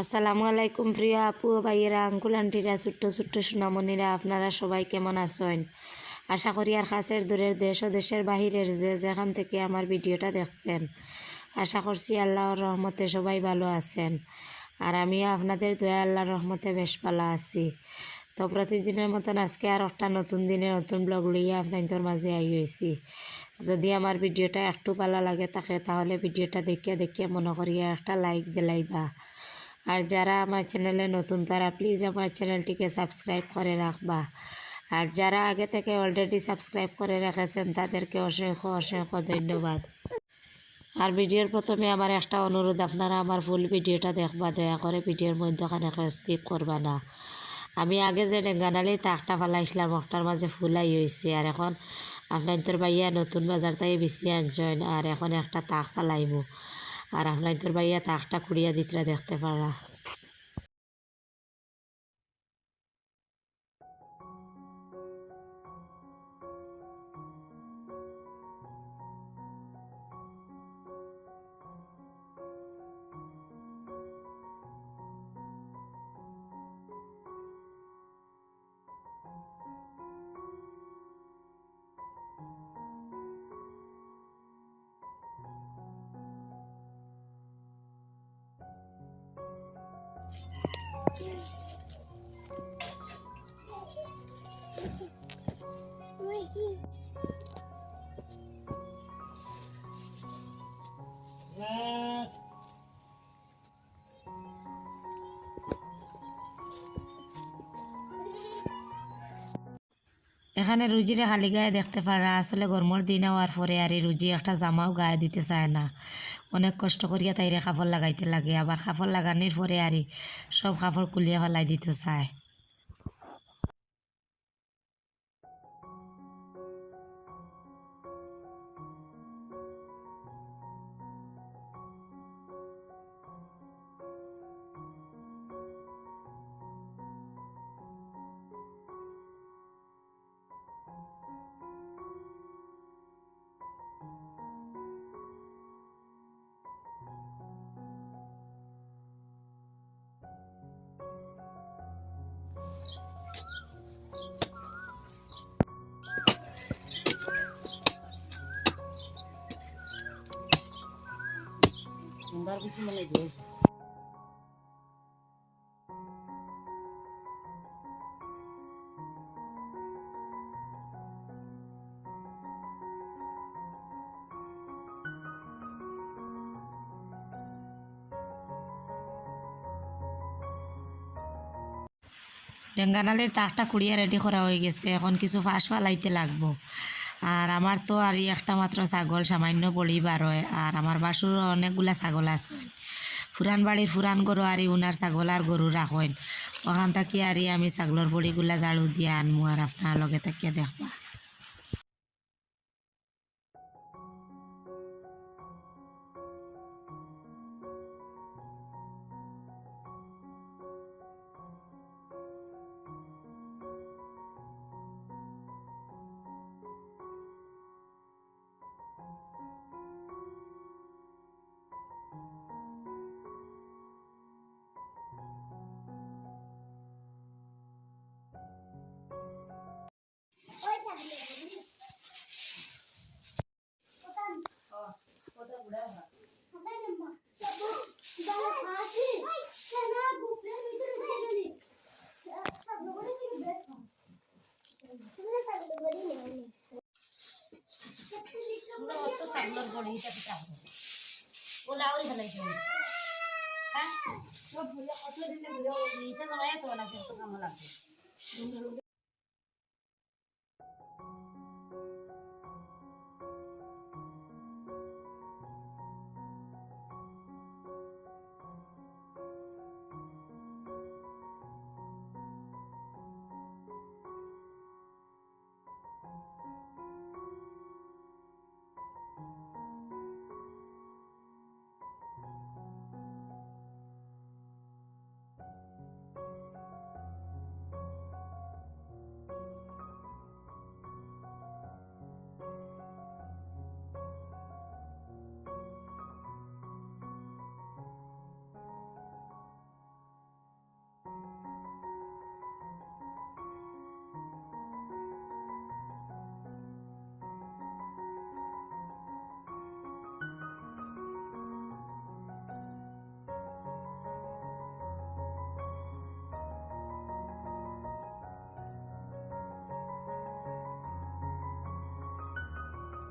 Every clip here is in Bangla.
আসসালামু আলাইকুম প্রিয় আপু ভাইয়েরা, আঙ্কুল আন্টিরা, ছোট্ট ছোট্ট সোনামণিরা, আপনারা সবাই কেমন আছেন? আশা করি আর কাছের দূরের দেশ ও দেশের বাহিরের যে যেখান থেকে আমার ভিডিওটা দেখছেন, আশা করছি আল্লাহর রহমতে সবাই ভালো আছেন। আর আমিও আপনাদের দয়া, আল্লাহর রহমতে বেশ ভালো আছি। তো প্রতিদিনের মতন আজকে আর একটা নতুন দিনে নতুন ব্লগ লইয়া আপনাদের মাঝে আই হয়েছি যদি আমার ভিডিওটা একটু ভালো লাগে থাকে, তাহলে ভিডিওটা দেখিয়া দেখিয়া মনে করিয়া একটা লাইক দিলাইবা আর যারা আমার চ্যানেলে নতুন, তারা প্লিজ আমার চ্যানেলটিকে সাবস্ক্রাইব করে রাখবা। আর যারা আগে থেকে অলরেডি সাবস্ক্রাইব করে রেখেছেন, তাদেরকে অসংখ্য অসংখ্য ধন্যবাদ। আর ভিডিওর প্রথমে আমার একটা অনুরোধ, আপনারা আমার ফুল ভিডিওটা দেখবা, দয়া করে ভিডিওর মধ্যে খানে স্কিপ করবা না। আমি আগে যে ডেঙ্গানালি তাকটা ফালাইছিলাম একটার মাঝে ফুলাই হয়েছে আর এখন আপনার তোর ভাইয়া নতুন বাজার তাই বেশি আনছেন আর এখন একটা তাক ফালাইমু আর আপনার বাইয়া ভাইয়া তাকটা কুড়িয়া দিতরা দেখতে পারা। এখানে রুজিরে খালি গায়ে দেখতে পারা আসলে গরমর দিন হওয়ার পরে আর রুজি একটা জামাও গায়ে দিতে চায় না। অনেক কষ্ট করিয়া তাইরে কাপড় লাগাইতে লাগে। আবার কাপড় লাগানোর পরে আর সব কাপড় কুলিয়া ফেলাই দিতে চায়। ডেঙ্গানালের তাকটা কুড়িয়ে রেডি করা হয়ে গেছে। এখন কিছু ফাঁস ফালাইতে লাগবো। আর আমার তো আর একটা মাত্র ছাগল, সামান্য পরিবার হয় আর আমার বাসুর অনেকগুলা ছাগল আছে। ফুরান বাড়ির ফুরান গরু আর উনার ছাগল আর গরু রাখেন ওখান থাকি আর আমি ছাগলের বড়িগুলা ঝাড়ু দিয়ে আনমু আর আপনার লগে থাকিয়া দেখবা বড়ি এটা পিঠা হবে ওলা আউরি ফেলাইতে হবে হ্যাঁ? সব ভুলে কত দিনে ভুলে এটা তো এত না কিন্তু কাম লাগবে।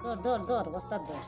দর ধর ধর বস্তার দর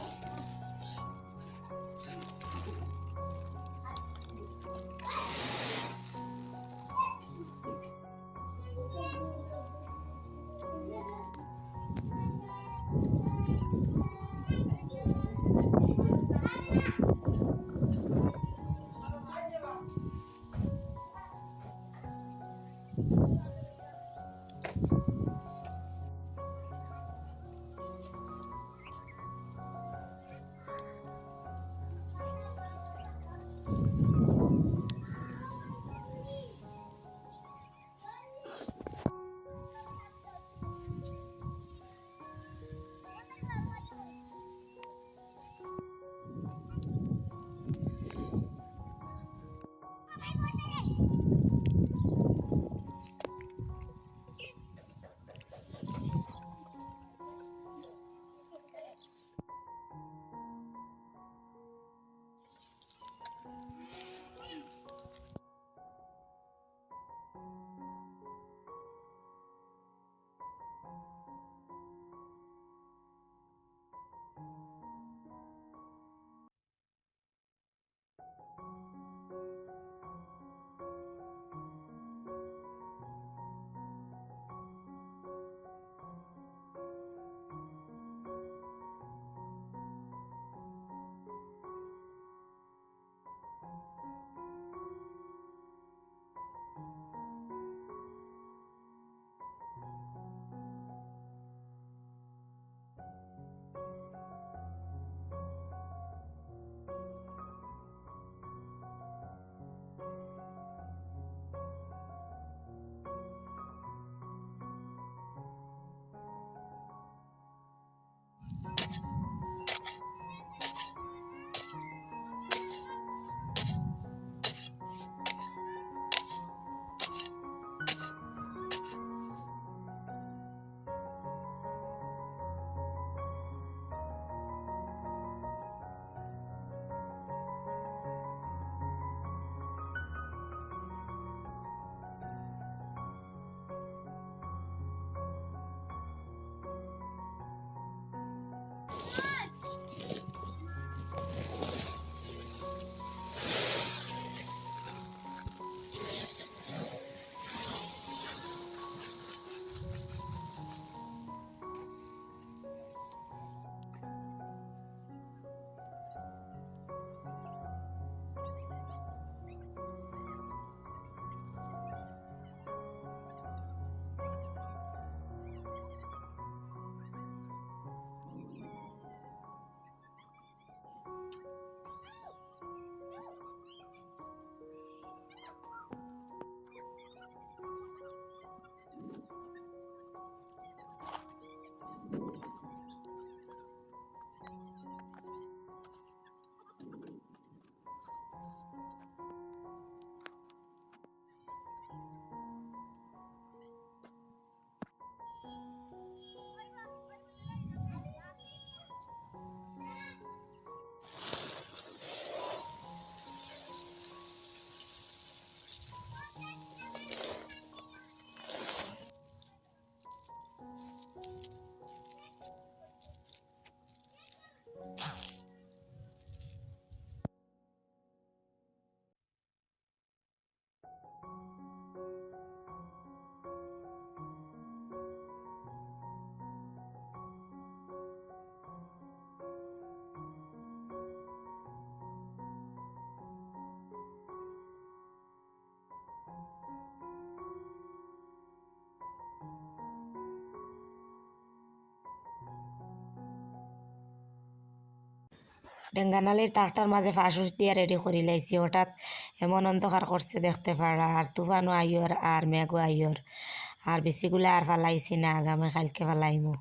ডেঙ্গানালির তারটার মাঝে ফাঁসুস দিয়ে রেডি করি লাইছি হঠাৎ এমন অন্ধকার করছে দেখতে পারা আর তুফানও আইয়র আর মেঘও আইয়র আর বেশিগুলো আর ফালাইছি না। আগামী কালকে ফালাইমু।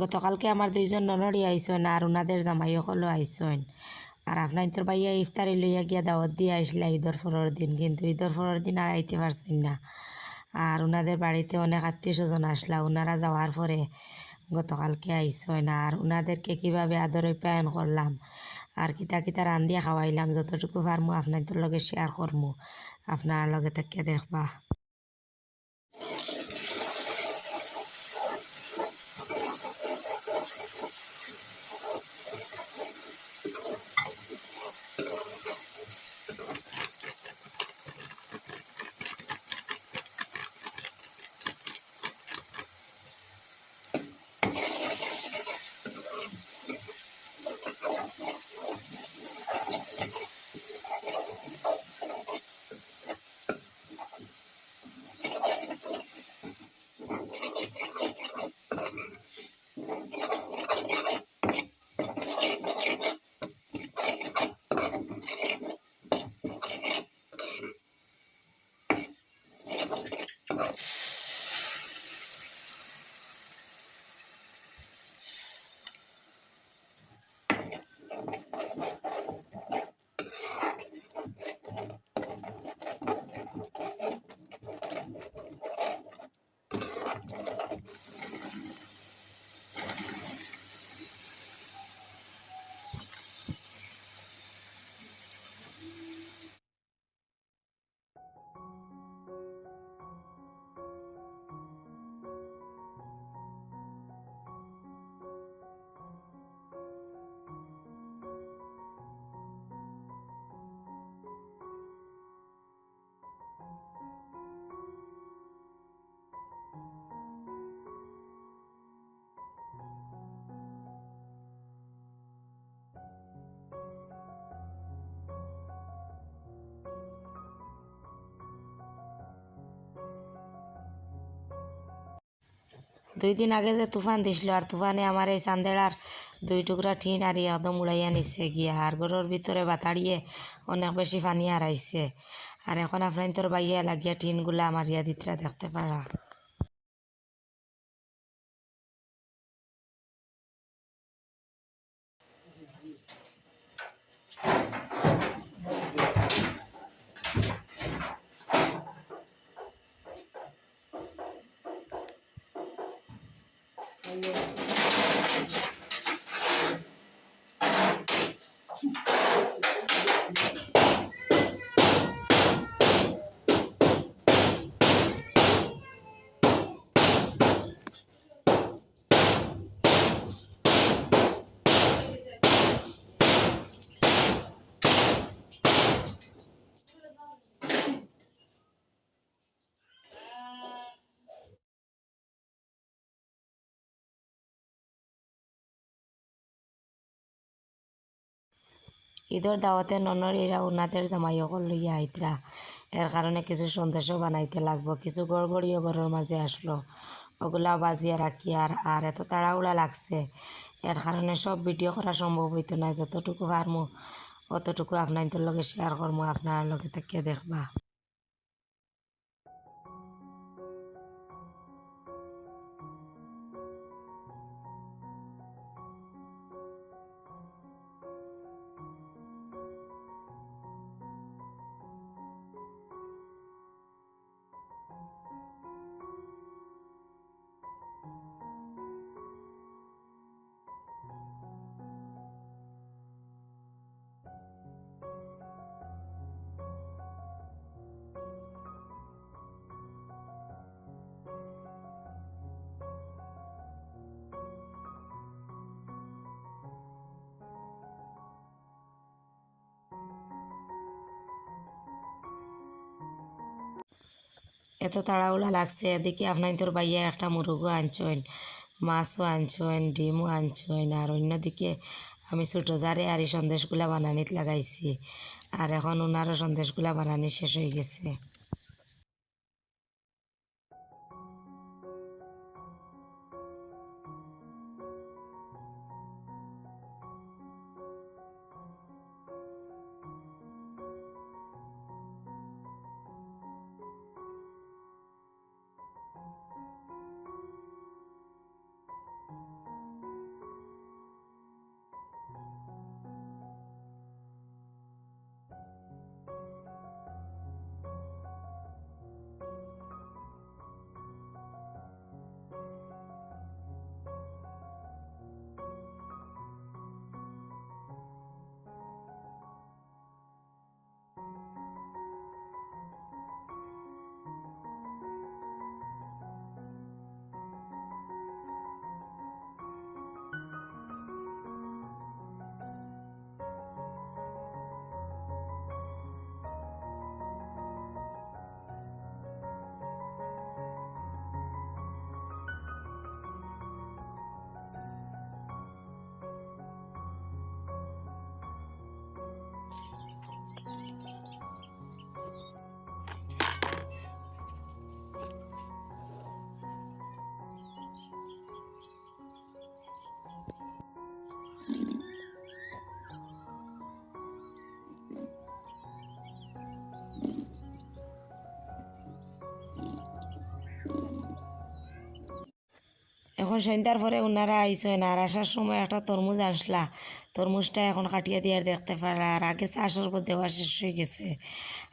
গতকালকে আমার দুইজন ননরি আইসন আর ওনাদের জামাই সকলও আইসন আর আপনার তোর ভাইয়া ইফতারি লইয়া গিয়া দাওয়াত দিয়ে আইসলা ঈদর পরের দিন, কিন্তু ঈদর পরের দিন আর আইতে পারছেন না। আর ওনাদের বাড়িতে অনেক আত্মীয় স্বজন আসলা ওনারা যাওয়ার পরে গতকালকে আইসন আর ওনাদেরকে কীভাবে আদর প্যায়ন করলাম আর কিতা কিতা রান্ধিয়া খাওয়াইলাম, যতটুকু পারমু আপনাদের লগে শেয়ার করমু আপনার লগে তাকে দেখবা। দুই দিন আগে যে তুফান দিছিল, আর তুফানে আমার এই চান্দেড়ার দুই টুকরা টিন আর একদম উড়াইয়া নিচ্ছে গিয়া। আর ঘরের ভিতরে বাতাড়িয়ে অনেক বেশি পানি হারাইছে আর এখন আপনার তোর বাইয়া লাগিয়া টিনগুলা আমার ইয়া দিতরা দেখতে পারা ঈদর দাওয়াতে ননর ননরীরা উনাদের জামাইসকল লইয়া আইতরা এর কারণে কিছু সন্দেশও বানাইতে লাগব। কিছু গড়গড়িও ঘরের মাঝে আসলো। ওগুলা বাজিয়া রাখি আর আর এত তাড়াহুড়া লাগছে। এর কারণে সব ভিডিও করা সম্ভব হইতো না যতটুকু পারমো অতটুকু আপনার লগে শেয়ার করব আপনার লগে থেকে দেখবা। এত তাড়াহুড়া লাগছে, এদিকে আপনার তোর বাইয়া একটা মুরগও আনছেন, মাছও আনছেন, ডিমও আনছেন, আর অন্যদিকে আমি ছোটো জারে আর এই সন্দেশগুলা বানানিত লাগাইছি। আর এখন ওনারও সন্দেশগুলা বানানি শেষ হয়ে গেছে। এখন সন্ধ্যার পরে ওনারা আইসেন আর আসার সময় একটা তরমুজ আসলা তরমুজটা এখন কাটিয়ে দিয়ে দেখতে পারা আর আগে চা শরবত দেওয়া শেষ হয়ে গেছে।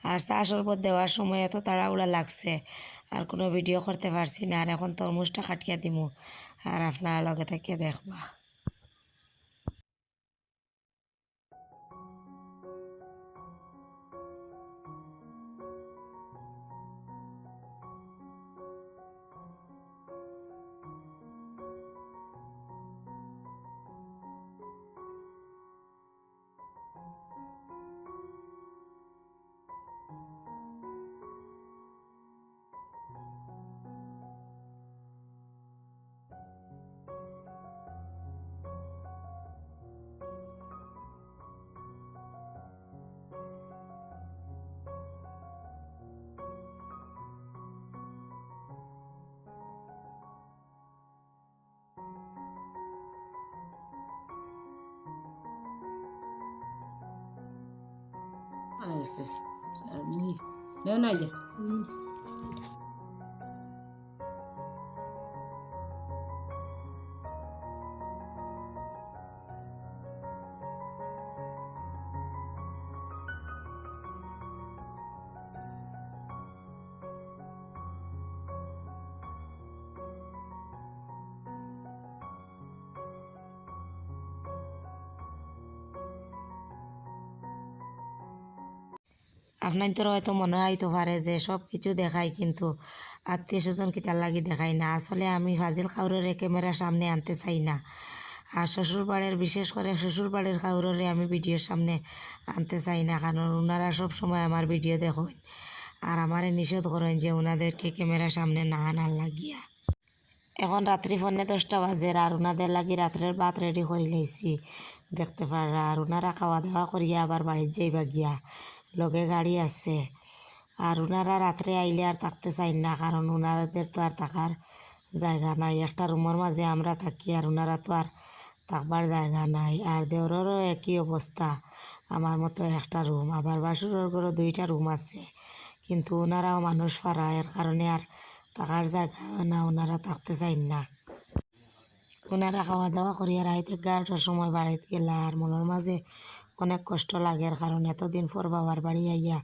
আর চা শরবত দেওয়ার সময় এত তাড়াহুড়া লাগছে, আর কোনো ভিডিও করতে পারছি না, আর এখন তরমুজটা কাটিয়ে দিমু। আর আপনার লগে থেকে দেখবা। Neyse. Nana ye. তো হয়তো মনে হইতে পারে যে সব কিছু দেখাই কিন্তু আত্মীয় স্বজন কিতার লাগি দেখাই না। আসলে আমি ফাজিল খাউরের ক্যামেরার সামনে আনতে চাই না। আর শ্বশুর বাড়ির বিশেষ করে শ্বশুর বাড়ির খাউরের আমি ভিডিওর সামনে আনতে চাই না, কারণ ওনারা সব সময় আমার ভিডিও দেখেন আর আমারে নিষেধ করেন যে ওনাদেরকে ক্যামেরার সামনে না আনার লাগিয়া। এখন রাত্রি ফোনে দশটা বাজে আর ওনাদের লাগি রাত্রের ভাত রেডি করে লাইছি দেখতে পারা। আর ওনারা খাওয়া দাওয়া করিয়া আবার বাড়ির যাইবা গিয়া। লগে গাড়ি আছে। আর ওনারা রাত্রে আইলে আর থাকতে চাই না, কারণ ওনাদের তো আর থাকার জায়গা নাই। একটা রুমের মাঝে আমরা থাকি আর ওনারা তো আর থাকবার জায়গা নাই। আর দেওরেরও একই অবস্থা। আমার মতো একটা রুম, আবার বাসুরের ঘরও দুইটা রুম আছে। কিন্তু ওনারাও মানুষ পারা এর কারণে আর থাকার জায়গা না ওনারা থাকতে চাই না। ওনারা খাওয়া দাওয়া করিয়া রাইতে এগারোটার সময় বাড়িতে গেলা, আর মনের মাঝে অনেক কষ্ট লাগে কারণ এতদিন পর বাবার বাড়ি আইয়া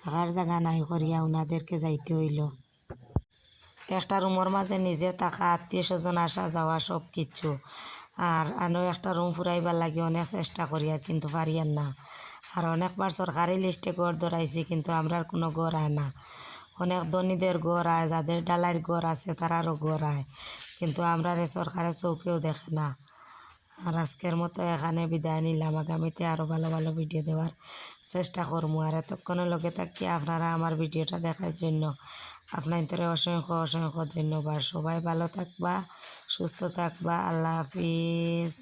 থাকার জায়গা নাই করিয়া ওনাদেরকে যাইতে হইল। একটা রুমের মাঝে নিজে থাকা, আত্মীয় স্বজন আসা যাওয়া সব কিছু। আর আনো একটা রুম ফুরাইবার লাগে অনেক চেষ্টা করি আর কিন্তু পারিয়ার না। আর অনেকবার সরকারি লিস্টে গড় ধরাইছি কিন্তু আমরার কোনো গড় আয় না। অনেক ধনীদের গড় আয়, যাদের ডালার গড় আছে তারারও গড় আয়। কিন্তু আমরা সরকারের চৌকেও দেখে না। আর আজকের মতো এখানে বিদায় নিলাম। আগামীতে আরও ভালো ভালো ভিডিও দেওয়ার চেষ্টা করব। আর এতক্ষণের লগে থাকি আপনারা আমার ভিডিওটা দেখার জন্য। আপনাদের অসংখ্য অসংখ্য ধন্যবাদ। সবাই ভালো থাকবা, সুস্থ থাকবা। আল্লাহ হাফিজ।